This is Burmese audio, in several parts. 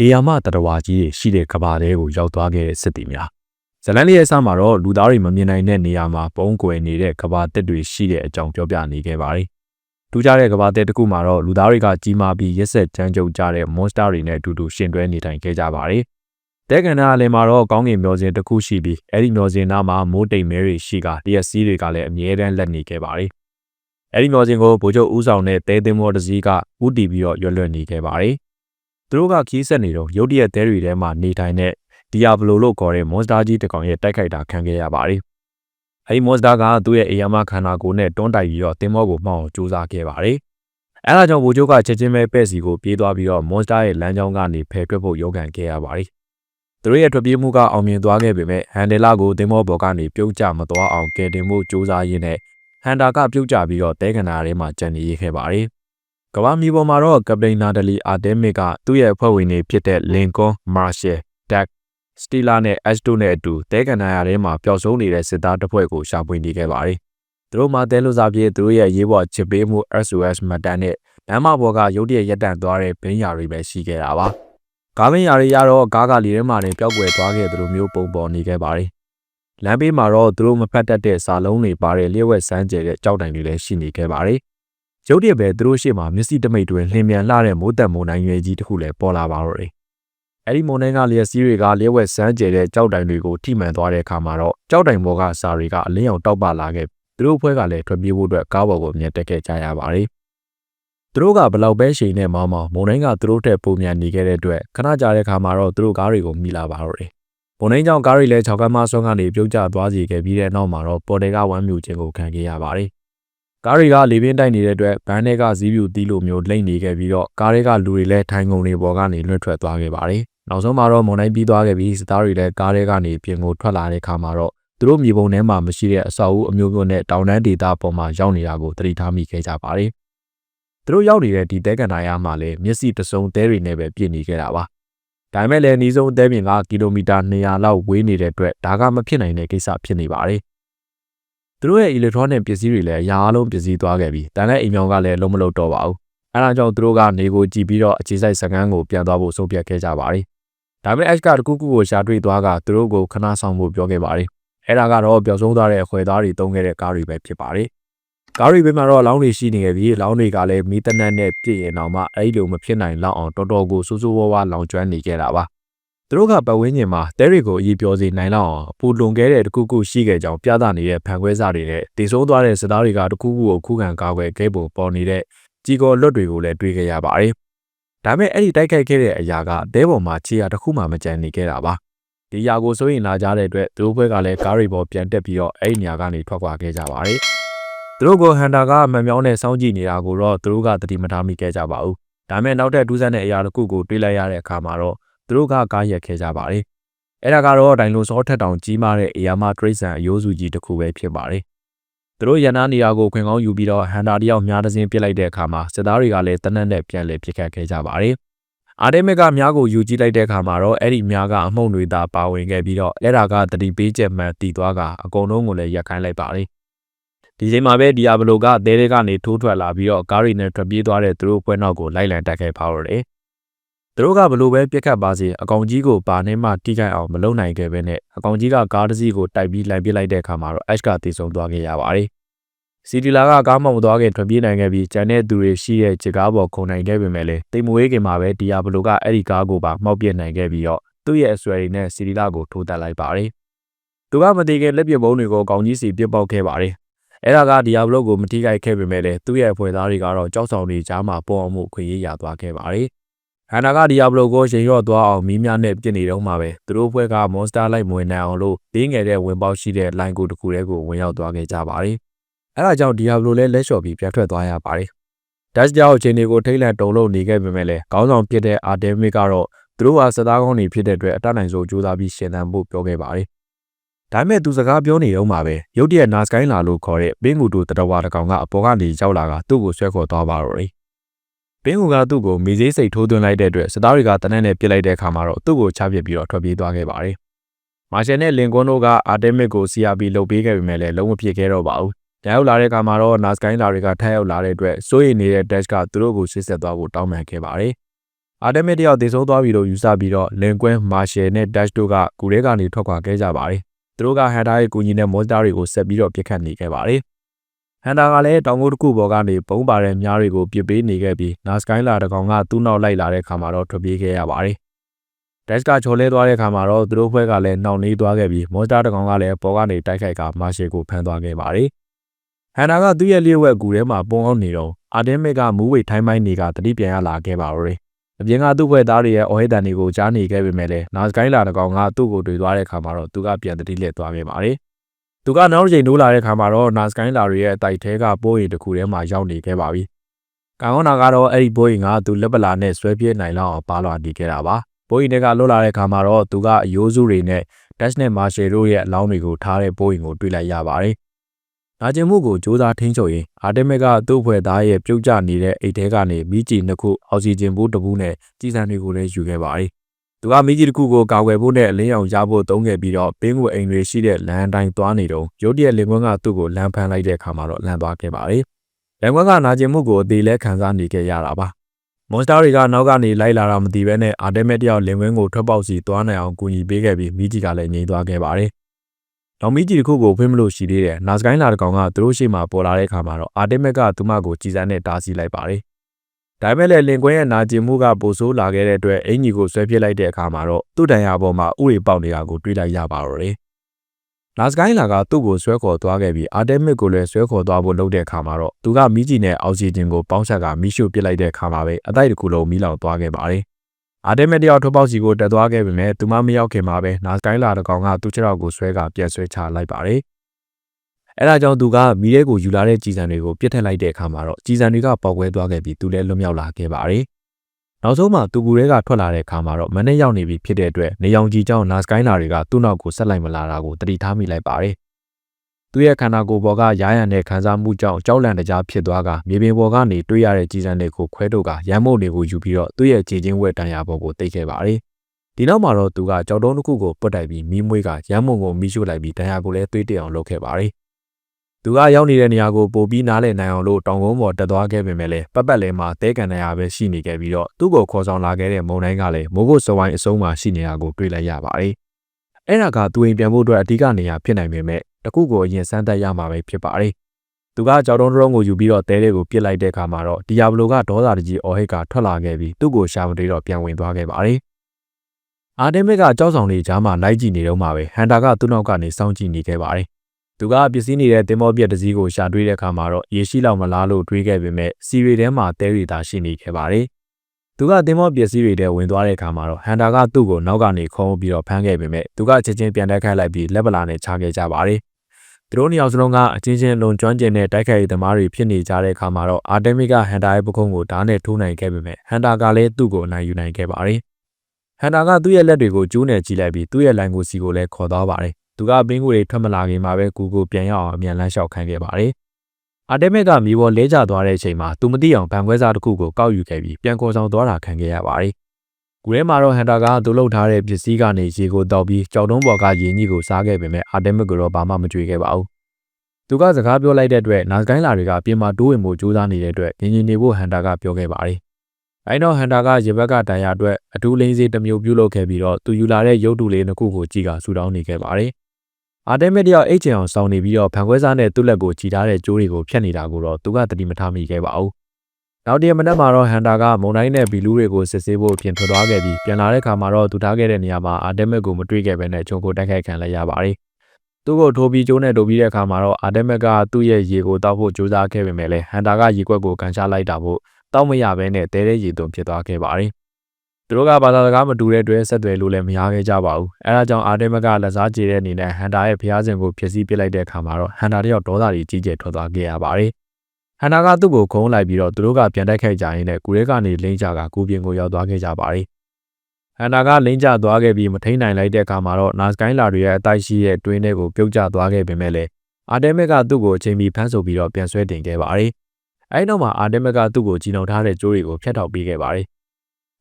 အေယာမတတဝါကြီးတွေရှိတဲ့ကဘာတဲကိုရောက်သွားခဲ့တဲ့စစ်သည်များဇလန်လေးရဲ့အစမှာတော့လူသားတွေမမြင်နိုင်တဲ့နေရာမှာပုံကွယ်နေတဲ့ကဘာတက်တွေရှိတဲ့အကြောင်းပြောပြနေခဲ့ပါတယ်ထူးခြားတဲ့ကဘာတက်တစ်ခုမှာတော့လူသားတွေကကြီးမားပြီးရက်ဆက်ချမ်းကြုတ်ကြတဲ့ monster တွေနဲ့အတူတူရှင်တွဲနေထိုင်ခဲ့ကြပါတယ်တဲကန်နာအလယ်မှာတော့ကောင်းကင်မျောစင်တစ်ခုရှိပြီးအဲ့ဒီမျောစင်နားမှာမိုးတိမ်မဲတွေရှိကလျက်စီးတွေကလည်းအမြဲတမ်းလက်နေခဲ့ပါတယ်အဲ့ဒီမျောစင်ကိုဗိုလ်ချုပ်ဦးဆောင်တဲ့တဲသင်းမောတစည်းကဥတီပြီးတော့ရွက်လွတ်နေခဲ့ပါတယ် သူတို့ကခီးဆက်နေတော့ရုတ်တရက်တဲတွေထဲမှာနေထိုင်တဲ့ဒီယာဘလိုလို့ခေါ်တဲ့ monster ကြီးတစ်ကောင်ရဲ့တိုက်ခိုက်တာခံခဲ့ရပါတယ်။အဲဒီ monster ကသူ့ရဲ့အေယာမခန္ဓာကိုယ်နဲ့တွန်းတိုက်ပြီးတော့တင်မောကိုမှောက်အောင်ကြိုးစားခဲ့ပါတယ်။အဲဒါကြောင့်ဗိုလ်ချုပ်ကချက်ချင်းပဲပဲ့စီကိုပြေးသွားပြီးတော့ monster ရဲ့လမ်းကြောင်းကနေဖယ်ထွက်ဖို့ရုန်းကန်ခဲ့ရပါတယ်။သူတို့ရဲ့ထွက်ပြေးမှုကအောင်မြင်သွားခဲ့ပေမဲ့ဟန်ဒယ်လာကိုတင်မောဘော်ကနေပြုတ်ကျမသွားအောင်ကယ်တင်ဖို့ကြိုးစားရင်းနဲ့ဟန်တာကပြုတ်ကျပြီးတော့တဲကနာထဲမှာကြံနေရခဲ့ပါတယ်။ ကမ္ဘာမီပေါ်မှာတော့ကပတိန်နာဒလီအာတဲမစ်ကသူ့ရဲ့အဖွဲ့ဝင်တွေဖြစ်တဲ့လင်ကွန်မာရှယ်တက်စတီလာနဲ့အက်စတိုနဲ့အတူတဲကန်နာယာထဲမှာပျောက်ဆုံးနေတဲ့စစ်သားတပ်ဖွဲ့ကိုရှာဖွေနေခဲ့ပါတယ်။သူတို့မှတဲလို့စားပြေးသူတို့ရဲ့ရေးပေါ်ချစ်ပေးမှု SOS မှတ်တမ်းနဲ့လမ်းမပေါ်ကရုတ်တရက်ရက်တန့်သွားတဲ့ဘင်းယာတွေပဲရှိခဲ့တာပါ။ကားဘင်းယာတွေကတော့ကားကလီထဲမှာတင်ပျောက်ကွယ်သွားခဲ့သလိုမျိုးပုံပေါ်နေခဲ့ပါတယ်။လမ်းဘေးမှာတော့သူတို့မဖတ်တတ်တဲ့စာလုံးတွေပါတဲ့လျှက်ဝက်စမ်းကျဲတဲ့ကြောက်တိုင်တွေလည်းရှိနေခဲ့ပါတယ်။ ရုတ်တရက်ပဲသူတို့ရှေ့မှာမျက်စိတမိတ်တွင်လှင်မြန်လှတဲ့မိုးတက်မိုးနိုင်ရွယ်ကြီးတစ်ခုလည်းပေါ်လာပါတော့တယ်အဲ့ဒီမုန်တိုင်းကလျက်စီးတွေကလျှက်ဝက်စမ်းကျဲတဲ့ကြောက်တိုင်တွေကိုထိမှန်သွားတဲ့အခါမှာတော့ကြောက်တိုင်ပေါ်ကစာတွေကအလင်းအောင်တောက်ပလာခဲ့သူတို့ဖွဲ့ကလည်းထွက်ပြေးဖို့အတွက်ကားပေါ်ကိုမြက်တက်ခဲ့ကြရပါတယ်သူတို့ကဘလောက်ပဲရှိန်နဲ့မောင်းမောင်းမုန်တိုင်းကသူတို့ထက်ပုံမြန်နေခဲ့တဲ့အတွက်ခဏကြာတဲ့အခါမှာတော့သူတို့ကားတွေကိုမိလာပါတော့တယ်မုန်တိုင်းကြောင့်ကားတွေလည်း၆ကမ်းမဆွမ်းကနေပြုတ်ကျသွားစီခဲ့ပြီးတဲ့နောက်မှာတော့ပေါ်တယ်ကဝမ်းမြူခြင်းကိုခံခဲ့ရပါတယ် ကားတွေကလေပြင်းတိုက်နေတဲ့အတွက်ဘန်းတွေကဇီးပြူတီးလိုမျိုးလိမ့်နေခဲ့ပြီးတော့ကားတွေကလူတွေလည်းထိုင်ကုန်တွေပေါ်ကနေလွှတ်ထွက်သွားခဲ့ပါတယ်နောက်ဆုံးမှာတော့မုန်တိုင်းပြီးသွားခဲ့ပြီးစသားတွေလည်းကားထဲကနေပြင်ကိုထွက်လာတဲ့အခါမှာတော့သူတို့မြေပုံထဲမှာမရှိတဲ့အဆောက်အဦအမျိုးမျိုးနဲ့တောင်တန်းဒေသပေါ်မှာရောက်နေတာကိုသတိထားမိခဲ့ကြပါတယ်။သူတို့ရောက်နေတဲ့ဒီတဲကန်နာရမှာလည်းမျက်စိတစုံတဲတွေနဲ့ပဲပြည့်နေခဲ့တာပါ။ဒါပေမဲ့လည်းနီးဆုံးတဲပြင်ကကီလိုမီတာ200လောက်ဝေးနေတဲ့အတွက်ဒါကမဖြစ်နိုင်တဲ့ကိစ္စဖြစ်နေပါတယ်။ သူတို့ရဲ့ electronic ပစ္စည်းတွေလည်းအရာအလုံးပစ္စည်းသွားခဲ့ပြီးတန်တဲ့အိမ်မြောင်ကလည်းလုံးမလုံးတော့ပါဘူး။အဲဒါကြောင့်သူတို့ကနေကိုကြည့်ပြီးတော့အခြေစိုက်စကန်းကိုပြန်သွားဖို့ဆုံးဖြတ်ခဲ့ကြပါတယ်ဒါပေမဲ့ H ကတကူကူကိုရှာတွေ့သွားကသူတို့ကိုခဏဆောင်ဖို့ပြောခဲ့ပါတယ်။အဲ့ဒါကတော့ပျောက်ဆုံးသွားတဲ့အခွေသားတွေတုံးခဲ့တဲ့ကားတွေပဲဖြစ်ပါတယ်။ကားတွေဘေးမှာတော့အလောင်းတွေရှိနေခဲ့ပြီးအလောင်းတွေကလည်းမီးတနက်နဲ့ပြည့်ရင်တော့မှအဲ့လိုမဖြစ်နိုင်လောက်အောင်တော်တော်ကိုစိုးစိုးဝါးဝါလောင်ကျွမ်းနေခဲ့တာပါ။ သူတို့ကပတ်ဝန်းကျင်မှာတဲတွေကိုအည်ပြောစေနိုင်လောက်အောင်အပူလွန်ခဲ့တဲ့တကူကူရှိခဲ့ကြောင်းပြသနေတဲ့ဖန်ခွဲစားတွေနဲ့တည်ဆုံးသွားတဲ့စသားတွေကတကူကူကိုခုခံကာကွယ်ခဲ့ပုံပေါ်နေတဲ့ကြီးကော်လွတ်တွေကိုလည်းတွေ့ခဲ့ရပါတယ်ဒါပေမဲ့အဲ့ဒီတိုက်ခိုက်ခဲ့တဲ့အရာကတဲပေါ်မှာခြေရာတစ်ခုမှမကြံနေခဲ့တာပါဒီຢာကိုစိုးရင်လာကြတဲ့အတွက်သူတို့ဘက်ကလည်းကားတွေပေါ်ပြန်တက်ပြီးတော့အဲ့ဒီနေရာကနေထွက်ခွာခဲ့ကြပါတယ်သူတို့ကိုဟန်တာကမမြောင်းနဲ့စောင်းကြည့်နေတာကိုတော့သူတို့ကတတိမထားမိခဲ့ကြပါဘူးဒါပေမဲ့နောက်ထပ်ဒူးဆန်းတဲ့အရာတစ်ခုကိုတွေးလိုက်ရတဲ့အခါမှာတော့ သူတို့ကကားရက်ခဲ့ကြပါတယ်အဲ့ဒါကတော့ဒိုင်လိုဆောထက်တောင်ကြီးမားတဲ့အေယာမတရိတ်ဆန်အယိုးစုကြီးတစ်ခုပဲဖြစ်ပါတယ်သူတို့ရန်နာနေရာကိုခွင်ကောင်းယူပြီးတော့ဟန်တာတယောက်မြားတစင်းပစ်လိုက်တဲ့အခါမှာစစ်သားတွေကလည်းတနက်နဲ့ပြန်လည်ပစ်ခတ်ခဲ့ကြပါတယ်။အာဒဲမစ်ကမြားကိုယူကြည့်လိုက်တဲ့အခါမှာတော့အဲ့ဒီမြားကအမှုန့်တွေသာပါဝင်ခဲ့ပြီးတော့အဲ့ဒါကတတိပေးချက်မှန်တည်သွားကအကုန်လုံးကိုလည်းရက်ခိုင်းလိုက်ပါတယ်။ဒီချိန်မှာပဲဒီယာဘလိုကတဲတဲကနေထိုးထွက်လာပြီးတော့ကားရီနဲ့ထွက်ပြေးသွားတဲ့သူတို့ပွဲနောက်ကိုလိုက်လံတက်ခဲ့ပါတော့တယ်။ သူတို့ကဘလို့ပဲပြက်ခတ်ပါစေအကောင်ကြီးကိုပါနေမှတိကျအောင်မလုံနိုင်ခဲ့ပဲနဲ့အကောင်ကြီးကကားတစ်စီးကိုတိုက်ပြီးလိုက်ပစ်လိုက်တဲ့အခါမှာတော့ Ash ကတည်ဆုံသွားခဲ့ရပါတယ်။စီတီလာကကားမောင်းမသွားခင်ထွက်ပြေးနိုင်ခဲ့ပြီးကျန်တဲ့သူတွေရှိတဲ့ခြေကားပေါ်ခုန်နိုင်ခဲ့ပေမဲ့လည်းတိမ်မွေးခင်မှာပဲဒီယာဘလိုကအဲ့ဒီကားကိုပါမှောက်ပြစ်နိုင်ခဲ့ပြီးတော့သူ့ရဲ့အဆွဲတွေနဲ့စီတီလာကိုထိုးတက်လိုက်ပါတယ်။သူကမတည်ခင်လက်ပစ်ဘုံတွေကိုကောင်းကြီးစီပြစ်ပေါက်ခဲ့ပါတယ်။အဲ့ဒါကဒီယာဘလိုကိုမထိခိုက်ခဲ့ပေမဲ့လည်းသူ့ရဲ့အဖွဲ့သားတွေကတော့ကြောက်ဆောင်တွေကြားမှာပေါ်အောင်မှုခွင့်ရရသွားခဲ့ပါတယ်။ ဟန်နာကဒီယာဘလိုကိုရှင်ရော့သွားအောင်မီးများနဲ့ပြစ်နေတော့မှပဲသူတို့ဘွဲကမွန်စတာလိုက်မဝင်နိုင်အောင်လို့တင်းငယ်တဲ့ဝင်ပေါက်ရှိတဲ့လိုင်းကိုတစ်ခုတည်းကိုဝင်ရောက်သွားခဲ့ကြပါတယ်။အဲဒါကြောင့်ဒီယာဘလိုလည်းလက်လျှော်ပြီးပြန်ထွက်သွားရပါတယ်။ဒတ်ကြောက်ချင်းတွေကိုထိတ်လန့်တုံလို့နေခဲ့ပေမဲ့လည်းခေါင်းဆောင်ဖြစ်တဲ့အာဒဲမစ်ကတော့သူတို့ဟာစသားကောင်းတွေဖြစ်တဲ့အတွက်အတတ်နိုင်ဆုံးကြိုးစားပြီးရှင်သန်ဖို့ပြောခဲ့ပါတယ်။ဒါပေမဲ့သူစကားပြောနေတော့မှပဲရုတ်တရက်နာစကိုင်းလာလို့ခေါ်တဲ့ဘင်းကူတူတတဝါတကောင်ကအပေါ်ကနေရောက်လာကသူ့ကိုဆွဲခေါ်သွားပါတော့တယ် ဘင်းကူကသူ့ကိုမေးစေးစိတ်ထိုးသွင်းလိုက်တဲ့အတွက်စသားတွေကတနက်နဲ့ပြစ်လိုက်တဲ့အခါမှာတော့သူ့ကိုချပစ်ပြီးတော့ထွက်ပြေးသွားခဲ့ပါတယ်။မာရှယ်နဲ့လင်ကွန်းတို့ကအာတမစ်ကို CRP လုပ်ပေးခဲ့ပေမဲ့လည်းလုံးဝဖြစ်ခဲ့တော့ပါဘူး။ရောက်လာတဲ့အခါမှာတော့နာစကိုင်းလာတွေကထပ်ရောက်လာတဲ့အတွက်စိုးရိမ်နေတဲ့ Dash ကသူတို့ကိုဆွေးဆက်သွားဖို့တောင်းပန်ခဲ့ပါတယ်။အာတမစ်တယောက်တည်ဆုံးသွားပြီလို့ယူဆပြီးတော့လင်ကွဲမာရှယ်နဲ့ဒက်ရှ်တို့ကကူရဲကနေထွက်ခွာခဲ့ကြပါတယ်။သူတို့ကဟန်တာရဲ့ကူညီတဲ့မော်စတာတွေကိုဆက်ပြီးတော့ပြစ်ခတ်နေခဲ့ပါတယ်။ ဟန်တာကလည်းတောင်ကုန်းတစ်ခုပေါ်ကနေပုံးပါတဲ့မြားတွေကိုပြစ်ပေးနေခဲ့ပြီးနာစကိုင်းလာတကောင်ကသူ့နောက်လိုက်လာတဲ့ခါမှာတော့ထွက်ပြေးခဲ့ရပါတယ်။ဒက်ရှ်ကချော်လဲသွားတဲ့ခါမှာတော့သူတို့ဘက်ကလည်းနှောင်နှေးသွားခဲ့ပြီးမော်စတာတကောင်ကလည်းပေါ်ကနေတိုက်ခိုက်ကမာရှယ်ကိုဖမ်းသွားခဲ့ပါတယ်။ဟန်နာကသူ့ရဲ့လျှို့ဝှက်ကူထဲမှာပုံအောင်နေတော့အာတင်းမစ်ကမူးဝေထိုင်းမိုင်းတွေကတတိပြန်ရလာခဲ့ပါတော့တယ်။အပြင်ကသူ့ဖွဲ့သားတွေရဲ့အော်ဟစ်တန်တွေကိုကြားနေခဲ့ပေမဲ့လည်းနာစကိုင်းလာတကောင်ကသူ့ကိုတွေ့သွားတဲ့ခါမှာတော့သူကပြန်တတိလက်သွားခဲ့ပါတယ်။ သူကနောက်တစ်ချိန်တိုးလာတဲ့ခါမှာတော့နာစကိုင်းလာတွေရဲ့အတိုက်ထဲကပိုးရီတစ်ခုထဲမှာရောက်နေခဲ့ပါပြီ။ကောင်ကောနာကတော့အဲ့ဒီပိုးရီကသူလက်ပလာနဲ့ဆွဲပြေးနိုင်လောက်အောင်ပါလာတည်ခဲ့တာပါ။ပိုးရီတွေကလွတ်လာတဲ့ခါမှာတော့သူကအယိုးစုတွေနဲ့ Dash နဲ့ Marshall တို့ရဲ့အလောင်းတွေကိုထားတဲ့ပိုးရင်ကိုတွေ့လိုက်ရပါတယ်။နာကျင်မှုကိုစ조사ထိန်းချုပ်ရင်အာတမက်ကသူ့ဖွဲ့သားရဲ့ပြုတ်ကျနေတဲ့အိတ်ထဲကနေမိကျည်နှစ်ခုအောက်ဆီဂျင်ဘူးတစ်ဘူးနဲ့ကြီးစံတွေကိုလည်းယူခဲ့ပါတယ်။ သူကမိကျည်တစ်ခုကိုကာကွယ်ဖို့နဲ့အလင်းရောင်ရဖို့သုံးခဲ့ပြီးတော့ပင်းကိုအိမ်တွေရှိတဲ့လမ်းတိုင်းသွားနေတော့ရုတ်တရက်လင်ကွန်းကသူ့ကိုလမ်းဖမ်းလိုက်တဲ့အခါမှာတော့လမ်းသွားခဲ့ပါတယ်။လင်ကွန်းကနာကျင်မှုကိုအသေးလဲခံစားနေခဲ့ရတာပါ။မွန်စတာတွေကနောက်ကနေလိုက်လာတာမသိဘဲနဲ့အာတမက်တယောက်လင်ဝင်းကိုထွက်ပေါက်စီသွားနိုင်အောင်ကူညီပေးခဲ့ပြီးမိကြီးကလည်းငြိမ်သွားခဲ့ပါတယ်။နောက်မိကြီးတစ်ခုကိုဖိမလို့ရှိသေးတယ်။နာစကိုင်းလာတကောင်ကသူတို့ရှိမှပေါ်လာတဲ့ခါမှာတော့အာတမက်ကသူမကိုကြည်စမ်းနဲ့တားဆီးလိုက်ပါတယ်။ ဒါပေမဲ့လည်းလင်ကွင်းရဲ့နာကျင်မှုကပိုဆိုးလာခဲ့တဲ့အတွက်အင်ကြီးကိုဆွဲပြစ်လိုက်တဲ့အခါမှာတော့သူ့တန်ရာပေါ်မှာဥရီပေါက်နေတာကိုတွေ့လိုက်ရပါတော့တယ်။နာစကိုင်းလာကသူ့ကိုဆွဲခေါ်သွားခဲ့ပြီးအာတမက်ကိုလည်းဆွဲခေါ်သွားဖို့လုပ်တဲ့အခါမှာတော့သူကမိကြီးနဲ့အောက်ဆီဂျင်ကိုပေါင်းဆက်ကမိရှုပစ်လိုက်တဲ့အခါမှာပဲအတိုက်တစ်ခုလုံးမီးလောင်သွားခဲ့ပါတယ်။အာတမက်တယောက်ထွက်ပေါက်စီကိုတက်သွားခဲ့ပေမဲ့သူမမရောက်ခင်မှာပဲနာစကိုင်းလာတကောင်ကသူ့ခြေထောက်ကိုဆွဲကပြန်ဆွဲချလိုက်ပါတယ်။ အဲဒါကြောင့်သူကမိရဲကိုယူလာတဲ့ကြည်စံတွေကိုပြစ်ထက်လိုက်တဲ့အခါမှာတော့ကြည်စံတွေကပေါက်ကွဲသွားခဲ့ပြီးသူလည်းလွတ်မြောက်လာခဲ့ပါတယ်။နောက်ဆုံးမှသူကူတွေကထွက်လာတဲ့အခါမှာတော့မနေ့ရောက်နေပြီဖြစ်တဲ့အတွက်နေရောင်ကြီးကြောင့်နာစကိုင်းလာတွေကသူ့နောက်ကိုဆက်လိုက်မလာတာကိုတတိထားမိလိုက်ပါတယ်။သူ့ရဲ့ခန္ဓာကိုယ်ပေါ်ကရားရံတဲ့ခံစားမှုကြောင့်ကြောက်လန့်တကြားဖြစ်သွားကမြေပြင်ပေါ်ကနေတွေ့ရတဲ့ကြည်စံတွေကိုခွဲထုတ်ကရမ်းမုတ်တွေကိုယူပြီးတော့သူ့ရဲ့ကြည်ချင်းဝက်တန်ရာပေါ်ကိုတိတ်ခဲ့ပါတယ်။ဒီနောက်မှာတော့သူကကြောက်တုံးတစ်ခုကိုပုတ်တိုက်ပြီးမီးမွေးကရမ်းမုတ်ကိုမီးရှို့လိုက်ပြီးတန်ရာကိုလည်းသွေးတက်အောင်လုပ်ခဲ့ပါတယ်။ သူကရောက်နေတဲ့နေရာကိုပို့ပြီးနားလည်နိုင်အောင်လို့တောင်ကုန်းပေါ်တက်သွားခဲ့ပေမဲ့လည်းပတ်ပတ်လဲမှာတဲကန်တရာပဲရှိနေခဲ့ပြီးတော့သူ့ကိုခေါ်ဆောင်လာခဲ့တဲ့မုံတိုင်းကလည်းမိုးကုတ်စဝိုင်းအစုံမှာရှိနေတာကိုတွေ့လိုက်ရပါတယ်။အဲ့ဒါကသူအိမ်ပြန်ဖို့အတွက်အဓိကနေရာဖြစ်နိုင်ပေမဲ့တခုကိုအရင်စမ်းသပ်ရမှာပဲဖြစ်ပါတယ်။သူကကြောက်တုံးတုံးကိုယူပြီးတော့တဲတဲ့ကိုပြစ်လိုက်တဲ့အခါမှာတော့ဒီယာဘလိုကဒေါသတကြီးအော်ဟစ်ကထွက်လာခဲ့ပြီးသူ့ကိုရှာမတွေ့တော့ပြန်ဝင်သွားခဲ့ပါတယ်။အာဒင်မစ်ကကြောက်ဆောင်လေးကြားမှာလိုက်ကြည့်နေတော့မှပဲဟန်တာကသူ့နောက်ကနေစောင့်ကြည့်နေခဲ့ပါတယ်။ သူကပစ္စည်းနေတဲ့တင်မောပြက်တစည်းကိုရှာတွေ့တဲ့အခါမှာတော့ရေရှိလောက်မလားလို့တွေးခဲ့ပေမဲ့စီရီထဲမှာတဲရီသာရှိနေခဲ့ပါတယ်။သူကတင်မောပစ္စည်းတွေထဲဝင်သွားတဲ့အခါမှာတော့ဟန်တာကသူ့ကိုနောက်ကနေခုံးပြီးတော့ဖမ်းခဲ့ပေမဲ့သူကချက်ချင်းပြန်တက်ခိုက်လိုက်ပြီးလက်ပလာနဲ့ချခဲ့ကြပါတယ်။သူတို့နှစ်ယောက်စလုံးကအချင်းချင်းလွန်ကျွမ်းကျင်တဲ့တိုက်ခိုက်ရေးသမားတွေဖြစ်နေကြတဲ့အခါမှာတော့အာတမစ်ကဟန်တာရဲ့ပခုံးကိုဓာတ်နဲ့ထိုးနိုင်ခဲ့ပေမဲ့ဟန်တာကလည်းသူ့ကိုအနိုင်ယူနိုင်ခဲ့ပါတယ်။ဟန်တာကသူ့ရဲ့လက်တွေကိုကျိုးနဲ့ကြည့်လိုက်ပြီးသူ့ရဲ့လိုင်ကိုစီကိုလည်းခေါ်သွားပါတယ်။ သူကဘင်းကိုတွေထွက်မလာခင်မှာပဲကူကိုပြန်ရအောင်အမြန်လန်းလျှောက်ခံခဲ့ပါတယ်။အာတမစ်ကမြေပေါ်လဲကျသွားတဲ့အချိန်မှာသူမသိအောင်ဗန်ခွဲစားတစ်ခုကိုကောက်ယူခဲ့ပြီးပြန်ခေါ်ဆောင်သွားတာခံခဲ့ရပါတယ်။ကူထဲမှာတော့ဟန်တာကသူ့လုပ်ထားတဲ့ပစ္စည်းကနေရေကိုတောက်ပြီးကြောက်တုံးပေါ်ကရေညှိကိုစားခဲ့ပေမဲ့အာတမစ်ကတော့ဘာမှမကြွေခဲ့ပါဘူး။သူကစကားပြောလိုက်တဲ့အတွက်နာစကိုင်းလာတွေကပြင်မာတိုးဝင်မှုစူးစမ်းနေတဲ့အတွက်ငင်ငင်နေဖို့ဟန်တာကပြောခဲ့ပါတယ်။အဲတော့ဟန်တာကရေဘက်ကတန်ရာအတွက်အထူးလင်းစေးတစ်မျိုးပြုလုပ်ခဲ့ပြီးတော့သူယူလာတဲ့ရုပ်တုလေးနှစ်ခုကိုကြည့်ကဆူတောင်းနေခဲ့ပါတယ်။ အာတမစ်တယောက်အိတ်ချင်အောင်စောင်းနေပြီးတော့ဖန်ခွဲစားနဲ့သူ့လက်ကိုကြည်ထားတဲ့ကြိုးတွေကိုဖျက်နေတာကိုတော့သူကတတိမထားမိခဲ့ပါဘူး။နောက်တရက်မနက်မှာတော့ဟန်တာကမုံတိုင်းနဲ့ဘီလူးတွေကိုစစ်ဆေးဖို့ပြင်ထွက်သွားခဲ့ပြီးပြန်လာတဲ့အခါမှာတော့သူထားခဲ့တဲ့နေရာမှာအာတမစ်ကိုမတွေ့ခဲ့ဘဲနဲ့ဂျုံကိုတိုက်ခိုက်ခံလိုက်ရပါတယ်။သူ့ကိုထိုးပြီးကျိုးနဲ့တိုးပြီးတဲ့အခါမှာတော့အာတမက်ကသူ့ရဲ့ရေကိုတောက်ဖို့ကြိုးစားခဲ့ပေမဲ့လည်းဟန်တာကရေကွက်ကိုကန်ချလိုက်တာဖို့တောက်မရဘဲနဲ့တဲတဲ့ရေသွင်းဖြစ်သွားခဲ့ပါတယ်။ သူတို့ကဘာသာစကားမတူတဲ့အတွက်ဆက်သွယ်လို့လည်းမရခဲ့ကြပါဘူး။အဲဒါကြောင့်အာတမက်ကလက်စားကြေတဲ့အနေနဲ့ဟန်တာရဲ့ဖျားစင်ကိုဖျက်ဆီးပစ်လိုက်တဲ့အခါမှာတော့ဟန်တာတယောက်ဒေါသကြီးကြီးကျယ်ထွက်သွားခဲ့ရပါတယ်။ဟန်တာကသူ့ကိုခုံးလိုက်ပြီးတော့သူတို့ကပြန်တိုက်ခိုက်ကြရင်းနဲ့ကိုရဲကနေလိမ့်ကြကကိုပြင်းကိုရောက်သွားခဲ့ကြပါတယ်။ဟန်တာကလိမ့်ကျသွားခဲ့ပြီးမထိန်နိုင်လိုက်တဲ့အခါမှာတော့နာစကိုင်းလာတွေရဲ့အတိုက်ရှိရဲ့တွင်းထဲကိုပြုတ်ကျသွားခဲ့ပေမဲ့လည်းအာတမက်ကသူ့ကိုအချိန်မီဖမ်းဆိုပြီးတော့ပြန်ဆွဲတင်ခဲ့ပါတယ်။အဲဒီနောက်မှာအာတမက်ကသူ့ကိုကြီးနှောင်ထားတဲ့ကြိုးတွေကိုဖျက်ထောက်ပေးခဲ့ပါတယ်။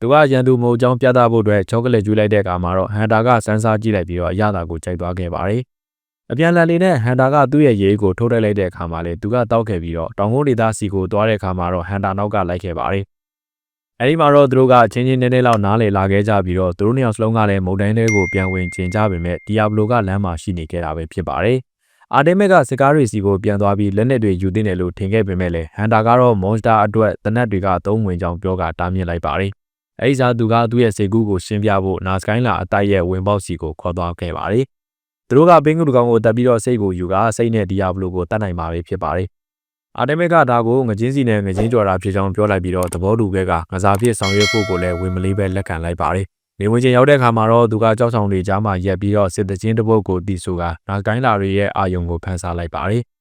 သူကရန်သူမဟုတ်ကြောင်းပြသဖို့အတွက်ချောကလက်ကျွေးလိုက်တဲ့အခါမှာတော့ဟန်တာကစမ်းစားကြည့်လိုက်ပြီးတော့အရသာကိုကြိုက်သွားခဲ့ပါတယ်။အပြန်လန်လေးနဲ့ဟန်တာကသူ့ရဲ့ရေးကိုထိုးတိုက်လိုက်တဲ့အခါမှာလေသူကတောက်ခဲ့ပြီးတော့တောင်ကုန်းဒေသစီကိုသွားတဲ့အခါမှာတော့ဟန်တာနောက်ကလိုက်ခဲ့ပါတယ်။အဲဒီမှာတော့သူတို့ကချင်းချင်းနည်းနည်းလောက်နားလည်လာခဲ့ကြပြီးတော့သူတို့နှစ်ယောက်စလုံးကလည်းမုန်တိုင်းတွေကိုပြန်ဝင်ကျင်ကြပေမဲ့ဒီယာဘလိုကလမ်းမှာရှိနေခဲ့တာပဲဖြစ်ပါတယ်။အာတေမက်ကစကားရီစီကိုပြန်သွားပြီးလက်နက်တွေယူသိတယ်လို့ထင်ခဲ့ပေမဲ့လည်းဟန်တာကတော့မွန်စတာအတွက်တနက်တွေကသုံးဝင်ကြောင်ပြောကတားမြစ်လိုက်ပါတယ်။ အဲဒီစားသူကသူ့ရဲ့စေကူးကိုရှင်းပြဖို့နာစကိုင်းလာအတိုက်ရဲ့ဝင်ပေါက်စီကိုခေါ်သွားခဲ့ပါတယ်။သူတို့ကပင်းကူတကောင်ကိုတက်ပြီးတော့စိတ်ကိုယူကစိတ်နဲ့ဒီယာဘလိုကိုတတ်နိုင်မှာပဲဖြစ်ပါတယ်။အာတမက်ကဒါကိုငချင်းစီနဲ့ငချင်းကြော်တာဖြစ်ကြောင်းပြောလိုက်ပြီးတော့သဘောတူခဲ့ကငစားဖြစ်ဆောင်ရွက်ဖို့ကိုလည်းဝင်မလေးပဲလက်ခံလိုက်ပါတယ်။နေဝင်ချင်းရောက်တဲ့အခါမှာတော့သူကကြောက်ဆောင်တွေကြားမှာရက်ပြီးတော့စစ်တချင်းတစ်ပုတ်ကိုတီဆိုကနာကိုင်းလာတွေရဲ့အာယုံကိုဖန်ဆာလိုက်ပါတယ်။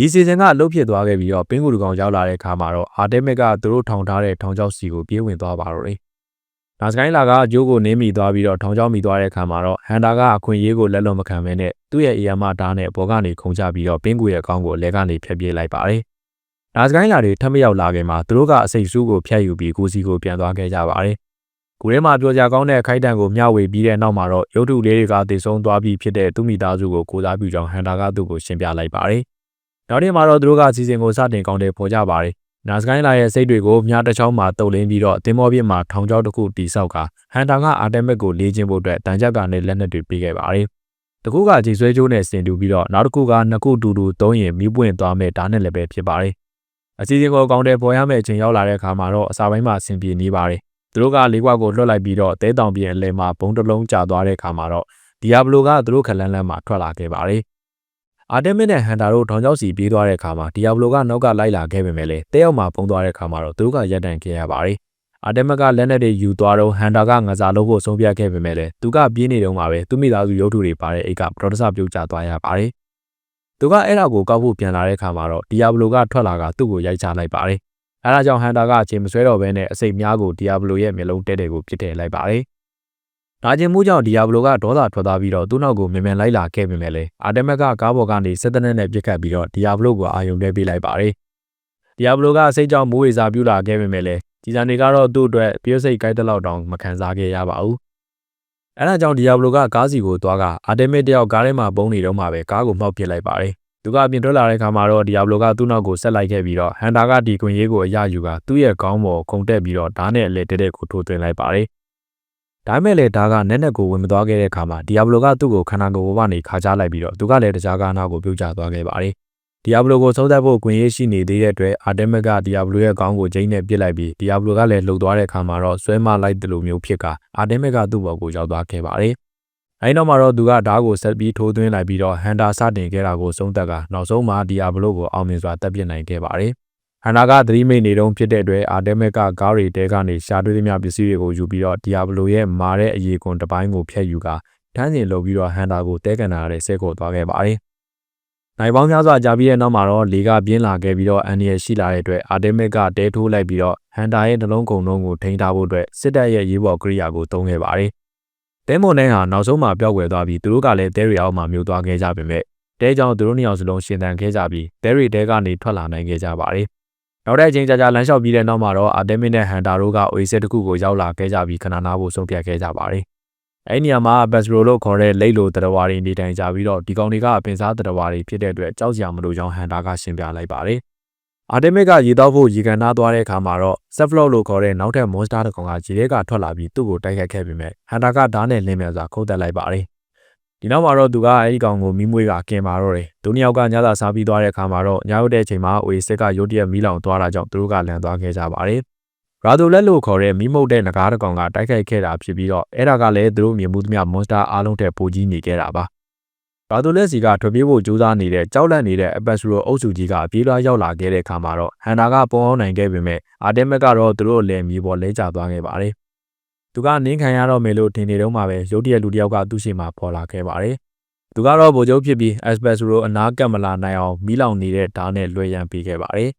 ဒီစီဇန်ကအလုပ်ဖြစ်သွားခဲ့ပြီးတော့ပင်းကူတကောင်ရောက်လာတဲ့အခါမှာတော့အာတမက်ကသူတို့ထောင်ထားတဲ့ထောင်ချောက်စီကိုပြေးဝင်သွားပါတော့တယ်။နာစကိုင်းလာကအကျိုးကိုနင်းမိသွားပြီးတော့ထောင်ချောက်မိသွားတဲ့အခါမှာတော့ဟန်တာကအခွင့်အရေးကိုလက်လွန်မခံဘဲနဲ့သူ့ရဲ့အီယာမတားနဲ့ဘောကနေခုန်ချပြီးတော့ပင်းကူရဲ့အကောင်းကိုလက်ကနေဖျက်ပြေးလိုက်ပါတယ်။နာစကိုင်းလာတွေထပ်မရောက်လာခင်မှာသူတို့ကအစိတ်ဆူးကိုဖျက်ယူပြီးကိုစီကိုပြန်သွားခဲ့ကြပါတယ်။ကိုရဲမှာပြောကြကောင်းတဲ့အခိုက်အတန့်ကိုမျှဝေပြီးတဲ့နောက်မှာတော့ရုပ်ထုလေးတွေကတည်ဆုံးသွားပြီးဖြစ်တဲ့သူမိသားစုကိုကိုစားပြုကြောင်းဟန်တာကသူ့ကိုရှင်းပြလိုက်ပါတယ်။ နောက်နေ့မှာတော့သူတို့ကစီစဉ်ကိုစတင်ကောင်းတဲ့ဖော်ကြပါတယ်။နာစကိုင်းလာရဲ့စိတ်တွေကိုမြားတစ်ချောင်းမှာတုပ်လင်းပြီးတော့တင်မောပြစ်မှာထောင်ချောက်တစ်ခုတီဆောက်ကဟန်တာကအာတမက်ကိုလေးချင်းဖို့အတွက်တန်ကြပ်ကနဲ့လက်နက်တွေပေးခဲ့ပါတယ်။တကူကဂျေဆွဲကျိုးနဲ့ဆင်တူပြီးတော့နောက်တစ်ခုကနှစ်ခုတူတူသုံးရင်မီးပွင့်သွားမဲ့ဒါနဲ့လည်းပဲဖြစ်ပါတယ်။အစီအစဉ်ကိုကောင်းတဲ့ပေါ်ရမယ့်အချိန်ရောက်လာတဲ့အခါမှာတော့အစာပိုင်းမှာအဆင်ပြေနေပါတယ်။သူတို့ကလေးကွက်ကိုလွှတ်လိုက်ပြီးတော့တဲတောင်ပြင်အလဲမှာဘုံတလုံးကျသွားတဲ့အခါမှာတော့ဒီယာဘလိုကသူတို့ခလန်းလန်းမှာထွက်လာခဲ့ပါတယ်။ အာတမစ်နဲ့ဟန်တာတို့ထောင်ချောက်စီပြေးသွားတဲ့အခါမှာဒီယာဘလိုကနောက်ကလိုက်လာခဲ့ပေမဲ့လည်းတဲရောက်မှာပုံသွားတဲ့အခါမှာတော့သူတို့ကရပ်တန့်ခဲ့ရပါတယ်အာတမက်ကလက်နက်တွေယူသွားတော့ဟန်တာကငစားလို့ဖို့ဆုံးဖြတ်ခဲ့ပေမဲ့လည်းသူကပြေးနေတုန်းမှာပဲသူမိသားစုရုပ်ထုတွေပါတဲ့အိတ်ကပရောဒစပြုတ်ကျသွားရပါတယ်။သူကအဲ့ဒါကိုကောက်ဖို့ပြန်လာတဲ့အခါမှာတော့ဒီယာဘလိုကထွက်လာကသူ့ကိုရိုက်ချလိုက်ပါတယ်။အဲဒါကြောင့်ဟန်တာကအချိန်မဆွဲတော့ဘဲနဲ့အစိတ်များကိုဒီယာဘလိုရဲ့မျက်လုံးတဲတဲ့ကိုပြစ်ထည့်လိုက်ပါတယ်။ ဒါချင်းမှုကြောင့်ဒီယာဘလိုကဒေါသထွက်သွားပြီးတော့သူ့နောက်ကိုမြန်မြန်လိုက်လာခဲ့ပေမဲ့လည်းအာတမက်ကကားပေါ်ကနေစက်တနက်နဲ့ပြစ်ခတ်ပြီးတော့ဒီယာဘလိုကိုအာယုံထဲပေးလိုက်ပါတယ်။ဒီယာဘလိုကအစိတ်ကြောင့်မိုးဝေစာပြူလာခဲ့ပေမဲ့လည်းဒီဇာနေကတော့သူ့အတွက်ပြည့်စိတ်ကိုက်တဲ့လောက်တောင်မခံစားခဲ့ရပါဘူး။အဲဒါကြောင့်ဒီယာဘလိုကကားစီကိုသွားကအာတမစ်တယောက်ကားထဲမှာပုံနေတော့မှပဲကားကိုမှောက်ပစ်လိုက်ပါတယ်။သူကပြင်ထွက်လာတဲ့ခါမှာတော့ဒီယာဘလိုကသူ့နောက်ကိုဆက်လိုက်ခဲ့ပြီးတော့ဟန်တာကဒီခွင်ရေးကိုအရယူကသူ့ရဲ့ခေါင်းပေါ်ခုန်တက်ပြီးတော့ဓာတ်နဲ့အလဲတက်တဲ့ကိုထိုးသွင်းလိုက်ပါတယ်။ ဒါမဲ့လေဒါကနက်နက်ကိုဝင်မသွားခဲ့တဲ့ခါမှာဒီယာဘလိုကသူ့ကိုခန္ဓာကိုယ်ပေါ်ကနေခါချလိုက်ပြီးတော့သူကလည်းတခြားကားနာကိုပြုတ်ကျသွားခဲ့ပါတယ်။ဒီယာဘလိုကိုဆုံးသက်ဖို့ကွင်ရေးရှိနေသေးတဲ့အတွက်အာတမက်ကဒီယာဘလိုရဲ့ခေါင်းကိုဂျိန်းနဲ့ပစ်လိုက်ပြီးဒီယာဘလိုကလည်းလှုပ်သွားတဲ့အခါမှာတော့ဆွဲမလိုက်တယ်လို့မျိုးဖြစ်ကအာတမက်ကသူ့ဘော်ကိုရောက်သွားခဲ့ပါတယ်။အဲဒီနောက်မှာတော့သူကဓာတ်ကိုဆက်ပြီးထိုးသွင်းလိုက်ပြီးတော့ဟန်တာစတင်ခဲ့တာကိုဆုံးသက်ကနောက်ဆုံးမှာဒီယာဘလိုကိုအောင်မြင်စွာတပ်ပစ်နိုင်ခဲ့ပါတယ်။ ဟန်နာကသတိမိတ်နေတုန်းဖြစ်တဲ့အတွက်အာတမက်ကကားရီတဲကနေရှာတွေ့သမျှပစ္စည်းတွေကိုယူပြီးတော့ဒီယာဘလိုရဲ့မာတဲ့အရေးကွန်တစ်ပိုင်းကိုဖျက်ယူကတန်းစင်လုပ်ပြီးတော့ဟန်တာကိုတဲကန်တာရတဲ့ဆဲကိုသွားခဲ့ပါတယ်နိုင်ပေါင်းများစွာကြာပြီးတဲ့နောက်မှာတော့လေကပြင်းလာခဲ့ပြီးတော့အန်ဒီရရှိလာတဲ့အတွက်အာတမစ်ကတဲထိုးလိုက်ပြီးတော့ဟန်တာရဲ့နှလုံးကုန်လုံးကိုထိန်းထားဖို့အတွက်စစ်တပ်ရဲ့ရေးပေါ်ကိရိယာကိုသုံးခဲ့ပါတယ်။တဲမွန်နဲ့ဟာနောက်ဆုံးမှာပျောက်ကွယ်သွားပြီးသူတို့ကလည်းတဲရီအောင်မှာမျိုးသွားခဲ့ကြပေမဲ့တဲကြောင့်သူတို့နှစ်ယောက်စလုံးရှင်သန်ခဲ့ကြပြီးတဲရီတဲကနေထွက်လာနိုင်ခဲ့ကြပါတယ်။ နောက်တဲ့အချိန်ကြာကြာလမ်းလျှောက်ပြီးတဲ့နောက်မှာတော့အာတမစ်နဲ့ဟန်တာတို့ကအိုအေစစ်တစ်ခုကိုရောက်လာခဲ့ကြပြီးခဏနာဖို့ဆုံးဖြတ်ခဲ့ကြပါတယ်။အဲ့နေရာမှာဘက်စရိုလို့ခေါ်တဲ့လိတ်လိုတရဝါတွေနေထိုင်ကြပြီးတော့ဒီကောင်တွေကအပင်စားတရဝါတွေဖြစ်တဲ့အတွက်ကြောက်စရာမလိုကြောင်းဟန်တာကရှင်းပြလိုက်ပါတယ်။အာတမစ်ကရေတောက်ဖို့ရေကန်နာသွားတဲ့အခါမှာတော့ Sephiroth လို့ခေါ်တဲ့နောက်ထပ် monster တစ်ကောင်ကရေထဲကထွက်လာပြီးသူ့ကိုတိုက်ခတ်ခဲ့ပေမဲ့ဟန်တာကဓာတ်နဲ့လင်းမြန်စွာခုတ်တက်လိုက်ပါတယ်။ ဒီနောက်မှာတော့သူကအဲဒီကောင်ကိုမိမွေးကကင်ပါတော့တယ်။ဒုနှစ်ယောက်ကညသာစားပြီးသွားတဲ့အခါမှာတော့ညရောက်တဲ့အချိန်မှာအိုအေစစ်ကရုတ်တရက်မီးလောင်သွားတာကြောင့်သူတို့ကလန်သွားခဲ့ကြပါတယ်။ရာဒိုလက်လို့ခေါ်တဲ့မိမုတ်တဲ့ငကားတစ်ကောင်ကတိုက်ခိုက်ခဲ့တာဖြစ်ပြီးတော့အဲ့ဒါကလည်းသူတို့မြင်မှုသမျှမွန်စတာအားလုံးထက်ပိုကြီးနေခဲ့တာပါရာဒိုလက်စီကထွက်ပြေးဖို့ကြိုးစားနေတဲ့ကြောက်လန့်နေတဲ့အပတ်စရိုအုပ်စုကြီးကပြေးလွှားရောက်လာခဲ့တဲ့အခါမှာတော့ဟန်နာကပုံအောင်နိုင်ခဲ့ပေမဲ့အာတမက်ကတော့သူတို့လည်းမြေပေါ်လဲကျသွားခဲ့ပါတယ် သူကနင်းခံရတော့မယ်လို့ထင်နေတော့မှပဲရုတ်တရက်လူတစ်ယောက်ကသူ့ရှိမှပေါ်လာခဲ့ပါတယ်သူကတော့ဗိုလ်ချုပ်ဖြစ်ပြီး Espresso အနားကပ်မလာနိုင်အောင်မီးလောင်နေတဲ့ဓာတ်နဲ့လွှဲရန်ပေးခဲ့ပါတယ်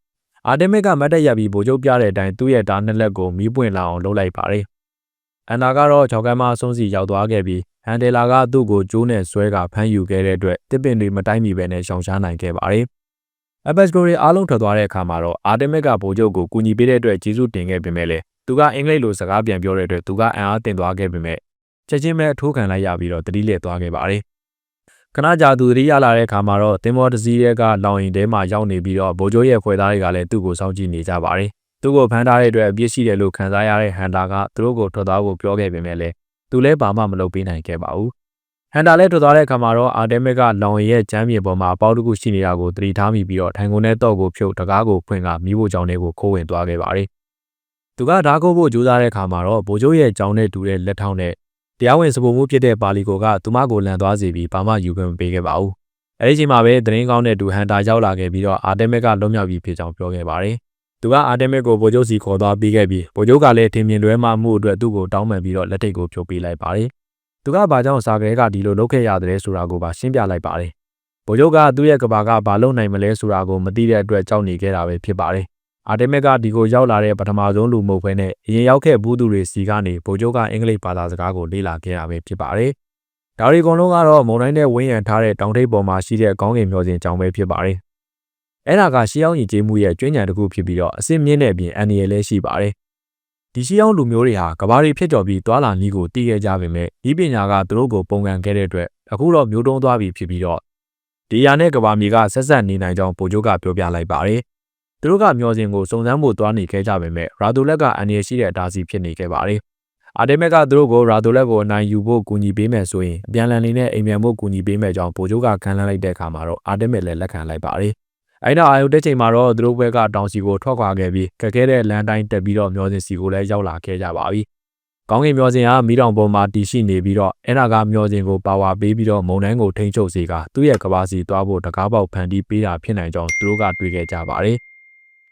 အာတမစ်ကမတ်တက်ရပြီးဗိုလ်ချုပ်ပြတဲ့အတိုင်းသူ့ရဲ့ဓာတ်နှစ်လက်ကိုမီးပွင့်လာအောင်လုပ်လိုက်ပါတယ်။အန်နာကတော့ချောက်ကမ်းမအဆုံးစီရောက်သွားခဲ့ပြီးဟန်တယ်လာကသူ့ကိုကျိုးနဲ့ဆွဲကဖမ်းယူခဲ့တဲ့အတွက်တစ်ပင်တွေမတိုင်းမီပဲနဲ့ရှောင်ရှားနိုင်ခဲ့ပါတယ်။အဘက်စကိုရီအားလုံးထွက်သွားတဲ့အခါမှာတော့အာတမစ်ကဗိုလ်ချုပ်ကိုကူညီပေးတဲ့အတွက်ကျေးဇူးတင်ခဲ့ပေမဲ့လည်း သူကအင်္ဂလိပ်လိုစကားပြန်ပြောတဲ့အတွက်သူကအံအားတင်သွားခဲ့ပေမဲ့ချက်ချင်းပဲအထိုးခံလိုက်ရပြီးတော့တတိလက်သွားခဲ့ပါတယ်။ခဏကြာသူတတိရလာတဲ့အခါမှာတော့တင်မောတစည်းရဲကလောင်ရင်ထဲမှာရောက်နေပြီးတော့ဗိုလ်ချုပ်ရဲ့ဖွဲ့သားတွေကလည်းသူ့ကိုစောင့်ကြည့်နေကြပါတယ်သူ့ကိုဖမ်းထားတဲ့အတွက်အပြစ်ရှိတယ်လို့ခံစားရတဲ့ဟန်တာကသူတို့ကိုထွက်သွားဖို့ပြောခဲ့ပေမဲ့လည်းသူလည်းဘာမှမလုပ်ပေးနိုင်ခဲ့ပါဘူးဟန်တာလည်းထွက်သွားတဲ့အခါမှာတော့အာတမက်ကလောင်ရဲ့ကျမ်းမြေပေါ်မှာအပေါက်တစ်ခုရှိနေတာကိုသတိထားမိပြီးတော့ထိုင်ကုန်နဲ့တော့ကိုဖြုတ်တကားကိုဖွင့်ကမိဖို့ကြောင့်တွေကိုခိုးဝင်သွားခဲ့ပါတယ် သူကဓာတ်ကုတ်ဖို့ကြိုးစားတဲ့အခါမှာတော့ဗိုလ်ချုပ်ရဲ့ကြောင်နဲ့တူတဲ့လက်ထောက်နဲ့တရားဝင်စပုံမှုဖြစ်တဲ့ပါလီကိုကသူမကိုလန်သွားစေပြီးဘာမှယူခွင့်မပေးခဲ့ပါဘူးအဲဒီချိန်မှာပဲသတင်းကောင်းတဲ့ဒူဟန်တာရောက်လာခဲ့ပြီးတော့အာတမက်ကလွတ်မြောက်ပြီးဖြစ်ကြောင်းပြောခဲ့ပါတယ်။သူကအာတမက်ကိုဗိုလ်ချုပ်စီခေါ်သွားပြီးခဲ့ပြီးဗိုလ်ချုပ်ကလည်းထင်မြင်လွဲမှားမှုအတွက်သူ့ကိုတောင်းပန်ပြီးတော့လက်ထိတ်ကိုဖြုတ်ပေးလိုက်ပါတယ်။သူကဘာကြောင့်စာကလေးကဒီလိုလုပ်ခဲ့ရတဲ့ဆိုတာကိုပါရှင်းပြလိုက်ပါတယ်။ဗိုလ်ချုပ်ကသူ့ရဲ့ကဘာကဘာလုပ်နိုင်မလဲဆိုတာကိုမသိတဲ့အတွက်ကြောက်နေခဲ့တာပဲဖြစ်ပါတယ်။ အာတမက်ကဒီကိုရောက်လာတဲ့ပထမဆုံးလူမဟုတ်ဘဲနဲ့အရင်ရောက်ခဲ့ဘူးသူတွေစီကနေဗိုလ်ချုပ်ကအင်္ဂလိပ်ဘာသာစကားကိုလေ့လာခဲ့ရပဲဖြစ်ပါတယ်။ဒါရီကုံလုံးကတော့မုံတိုင်းနဲ့ဝင်းရံထားတဲ့တောင်ထိပ်ပေါ်မှာရှိတဲ့ကောင်းကင်မျောစဉ်ကြောင်ပဲဖြစ်ပါတယ်။အဲ့ဒါကရှီအောင်ကြီးကျေးမှုရဲ့ကျွင်းညံတစ်ခုဖြစ်ပြီးတော့အစစ်မြင့်တဲ့အပြင်အန်ဒီရယ်လည်းရှိပါတယ်။ဒီရှီအောင်လူမျိုးတွေဟာကဘာတွေဖြစ်ကျော်ပြီးသွာလာနီးကိုတည်ခဲ့ကြပေမဲ့ဒီပညာကသူတို့ကိုပုံကန်ခဲ့တဲ့အတွက်အခုတော့မျိုးတုံးသွားပြီဖြစ်ပြီးတော့ဒီယာနဲ့ကဘာမြေကဆက်ဆက်နေနိုင်ကြောင်းဗိုလ်ချုပ်ကပြောပြလိုက်ပါတယ်။ သူတို့ကမျောစဉ်ကိုစုံစမ်းဖို့သွားနေခဲ့ကြပေမဲ့ရာဒိုလက်ကအန်ဒီရယ်ရှိတဲ့အတားစီဖြစ်နေခဲ့ပါတယ်။အာတေမက်ကသူတို့ကိုရာဒိုလက်ကိုအနိုင်ယူဖို့ကူညီပေးမယ်ဆိုရင်အပြန်လန်လေးနဲ့အိမ်မြန်ဖို့ကူညီပေးမယ်ကြောင်းဗိုလ်ချုပ်ကခံလန်းလိုက်တဲ့အခါမှာတော့အာတေမက်လည်းလက်ခံလိုက်ပါတယ်။အဲ့နောက်အာယုတက်ချိန်မှာတော့သူတို့ဘက်ကတောင်စီကိုထွက်ခွာခဲ့ပြီးခက်ခဲတဲ့လမ်းတိုင်းတက်ပြီးတော့မျောစင်စီကိုလည်းရောက်လာခဲ့ကြပါပြီ။ကောင်းကင်မျောစင်ကမိတောင်ပေါ်မှာတည်ရှိနေပြီးတော့အဲ့ဒါကမျောစင်ကိုပါဝါပေးပြီးတော့မုံတန်းကိုထိန်းချုပ်စေကသူ့ရဲ့ကဘာစီသွားဖို့တကားပေါက်ဖန်တီးပေးတာဖြစ်နိုင်ကြောင်းသူတို့ကတွေးခဲ့ကြပါတယ်။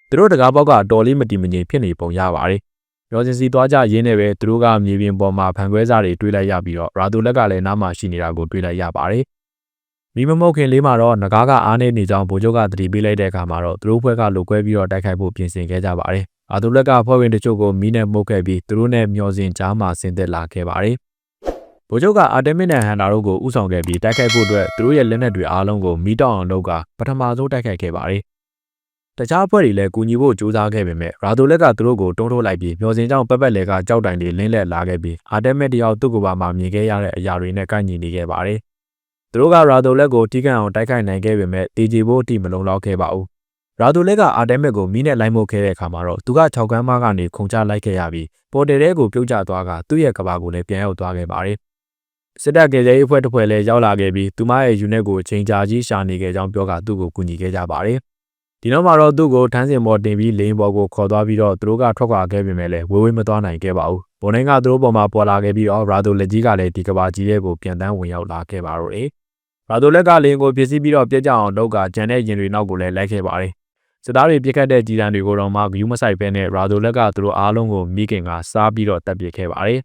သူတို့တကားပေါက်ကတော်လေးမတည်မငြိမ်ဖြစ်နေပုံရပါတယ်ရောစင်စီသွားကြရင်းနဲ့ပဲသူတို့ကမြေပြင်ပေါ်မှာဖန်ခွဲစားတွေတွေးလိုက်ရပြီးတော့ရာသူလက်ကလည်းနားမှာရှိနေတာကိုတွေးလိုက်ရပါတယ်။မိမမုတ်ခင်လေးမှာတော့ငကားကအားနေနေကြောင်းဗိုလ်ချုပ်ကသတိပေးလိုက်တဲ့အခါမှာတော့သူတို့ဘက်ကလိုကွဲပြီးတော့တိုက်ခိုက်ဖို့ပြင်ဆင်ခဲ့ကြပါတယ်။အာသူလက်ကဖွဲ့ဝင်တချို့ကိုမီးနဲ့မှုတ်ခဲ့ပြီးသူတို့နဲ့မျောစင်ကြားမှာဆင်းသက်လာခဲ့ပါတယ်။ဗိုလ်ချုပ်ကအာတမစ်နဲ့ဟန်တာတို့ကိုဥဆောင်ခဲ့ပြီးတိုက်ခိုက်ဖို့အတွက်သူတို့ရဲ့လက်နက်တွေအားလုံးကိုမီးတောက်အောင်လုပ်ကပထမဆုံးတိုက်ခိုက်ခဲ့ပါတယ်။ တခြားအဖွဲ့တွေလည်းကူညီဖို့ကြိုးစားခဲ့ပေမဲ့ရာဒိုလက်ကသူတို့ကိုတွန်းထိုးလိုက်ပြီးမျောစင်ကြောင့်ပက်ပက်လဲကကြောက်တိုင်တွေလင်းလက်လာခဲ့ပြီးအာတက်မက်တယောက်သူ့ကိုယ်ပါမှမြင်ခဲ့ရတဲ့အရာတွေနဲ့ကိုက်ညီနေခဲ့ပါတယ်။သူတို့ကရာဒိုလက်ကိုထိကန်အောင်တိုက်ခိုက်နိုင်ခဲ့ပေမဲ့တီဂျီဖို့အထိမလုံလောက်ခဲ့ပါဘူး။ရာဒိုလက်ကအာတက်မက်ကိုမီးနဲ့လိုက်မှုတ်ခဲ့တဲ့အခါမှာတော့သူက6ကမ်းမကနေခုန်ချလိုက်ခဲ့ရပြီးပေါ်တယ်တဲ့ကိုပြုတ်ကျသွားကသူ့ရဲ့ကဘာကိုလည်းပြန်ရောက်သွားခဲ့ပါတယ်။စစ်တပ်ကလေးအဖွဲ့တစ်ဖွဲ့လည်းရောက်လာခဲ့ပြီးသူမရဲ့ယူနစ်ကိုချိန်ကြာကြီးရှာနေခဲ့ကြောင်းပြောကသူ့ကိုကူညီခဲ့ကြပါတယ်။ ဒီနောက်မှာတော့သူ့ကိုထန်းစင်ပေါ်တင်ပြီးလိန်ပေါ်ကိုခေါ်သွားပြီးတော့သူတို့ကထွက်ခွာခဲ့ပြင်မဲ့လည်းဝေးဝေးမသွားနိုင်ခဲ့ပါဘူး။ဘုံနိုင်ကသူတို့ပေါ်မှာပေါ်လာခဲ့ပြီးတော့ရာဒိုလက်ကြီးကလည်းဒီကဘာကြီးရဲ့ကိုပြန်တန်းဝင်ရောက်လာခဲ့ပါတော့တယ်။ရာဒိုလက်ကလင်းကိုပြစ်စီးပြီးတော့ပြက်ကြအောင်လောက်ကဂျန်တဲ့ရင်တွေနောက်ကိုလည်းလိုက်ခဲ့ပါတယ်။စစ်သားတွေပြစ်ခတ်တဲ့ကြီးတန်းတွေကိုတော့မှဂယူးမဆိုင်ပဲနဲ့ရာဒိုလက်ကသူတို့အားလုံးကိုမိခင်ကစားပြီးတော့တပ်ပစ်ခဲ့ပါတယ်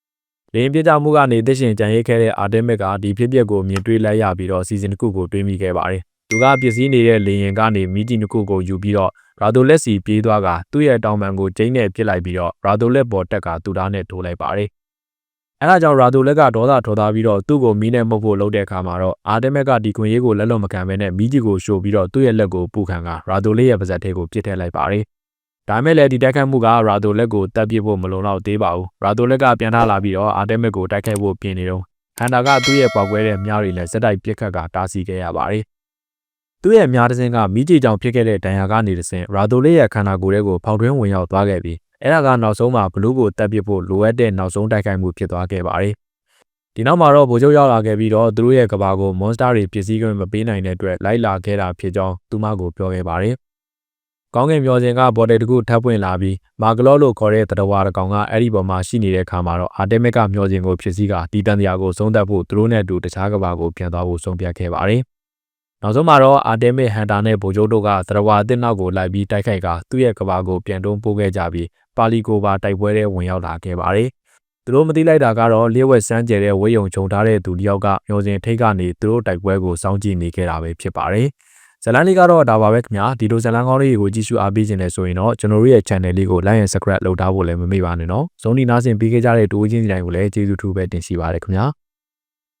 ။လင်းပြကြမှုကနေသိရှင်ကြံရိတ်ခဲ့တဲ့အာတင်မက်ကဒီဖြစ်ပျက်ကိုမြင်တွေ့လိုက်ရပြီးတော့စီစဉ်တစ်ခုကိုတွေးမိခဲ့ပါတယ် သူကပစ္စည်းနေတဲ့လေရင်ကနေမီးကြီးတစ်ခုကိုယူပြီးတော့ရာဒိုလက်စီပြေးသွားကသူ့ရဲ့တောင်ပံကိုကျိန်းနဲ့ပစ်လိုက်ပြီးတော့ရာဒိုလက်ပေါ်တက်ကသူသားနဲ့ထိုးလိုက်ပါတယ်။အဲဒါကြောင့်ရာဒိုလက်ကဒေါသထောသားပြီးတော့သူ့ကိုမီးနဲ့မှုတ်ဖို့လုပ်တဲ့အခါမှာတော့အာတမက်ကဒီခွန်ရေးကိုလက်လွတ်မခံဘဲနဲ့မီးကြီးကိုရှို့ပြီးတော့သူ့ရဲ့လက်ကိုပူခံကရာဒိုလက်ရဲ့ပါဇက်ထဲကိုပစ်ထည့်လိုက်ပါတယ်။ဒါမဲ့လည်းဒီတိုက်ခိုက်မှုကရာဒိုလက်ကိုတပ်ပစ်ဖို့မလုံလောက်သေးပါဘူး။ရာဒိုလက်ကပြန်ထားလာပြီးတော့အာတမက်ကိုတိုက်ခိုက်ဖို့ပြင်နေတော့ဟန်တာကသူ့ရဲ့ပွားကွဲတဲ့မြားတွေလည်းစက်တိုက်ပစ်ခတ်ကတားဆီးခဲ့ရပါတယ် သူ့ရဲ့များတစ်စင်းကမိကြီးကြောင်ဖြစ်ခဲ့တဲ့ဒဏ်ရာကနေတစ်စင်းရာဒိုလေးရဲ့ခန္ဓာကိုယ်ထဲကိုဖောက်ထွင်းဝင်ရောက်သွားခဲ့ပြီးအဲ့ဒါကနောက်ဆုံးမှာဘလူးကိုတက်ပစ်ဖို့လိုအပ်တဲ့နောက်ဆုံးတိုက်ခိုက်မှုဖြစ်သွားခဲ့ပါတယ်။ဒီနောက်မှာတော့ဗိုလ်ချုပ်ရောက်လာခဲ့ပြီးတော့သူတို့ရဲ့ကဘာကိုမွန်စတာတွေပစ္စည်းခွင့်မပေးနိုင်တဲ့အတွက်လိုက်လာခဲ့တာဖြစ်ကြောင်းသူမကိုပြောခဲ့ပါတယ်။ကောင်းကင်မျောစဉ်ကဘော်တယ်တကူထပ်ပွင့်လာပြီးမာဂလော့လို့ခေါ်တဲ့တရဝါတကောင်ကအဲ့ဒီပေါ်မှာရှိနေတဲ့ခါမှာတော့အာတက်မက်ကမျောစဉ်ကိုဖြစ်စည်းကတီတန်တရားကိုဆုံးသက်ဖို့သူတို့နဲ့အတူတခြားကဘာကိုပြန်သွားဖို့ဆုံးဖြတ်ခဲ့ပါတယ်။ နောက်ဆုံးမှာတော့အာတေမစ်ဟန်တာနဲ့ဗိုလ်ချုပ်တို့ကသရဝါအစ်နောက်ကိုလိုက်ပြီးတိုက်ခိုက်ကသူ့ရဲ့ကဘာကိုပြန်တွန်းပို့ခဲ့ကြပြီးပါလီကိုပါတိုက်ပွဲထဲဝင်ရောက်လာခဲ့ပါတယ်။သူတို့မသိလိုက်တာကတော့လျှက်ဝက်စမ်းကျဲတဲ့ဝေယုံခြုံထားတဲ့သူတယောက်ကမျောစင်ထိတ်ကနေသူတို့တိုက်ပွဲကိုစောင့်ကြည့်နေခဲ့တာပဲဖြစ်ပါတယ်။ဇလန်လေးကတော့ဒါပါပဲခင်ဗျာဒီလိုဇလန်ကောင်းလေးကိုကြည့်ရှုအားပေးခြင်းနဲ့ဆိုရင်တော့ကျွန်တော်တို့ရဲ့ channel လေးကို like and subscribe လုပ်ထားဖို့လည်းမမေ့ပါနဲ့နော်။ဇုံဒီနားဆင်ပေးခဲ့ကြတဲ့တူချင်းစီတိုင်းကိုလည်းကျေးဇူးထူးပဲတင်ရှိပါရခင်ဗျာ။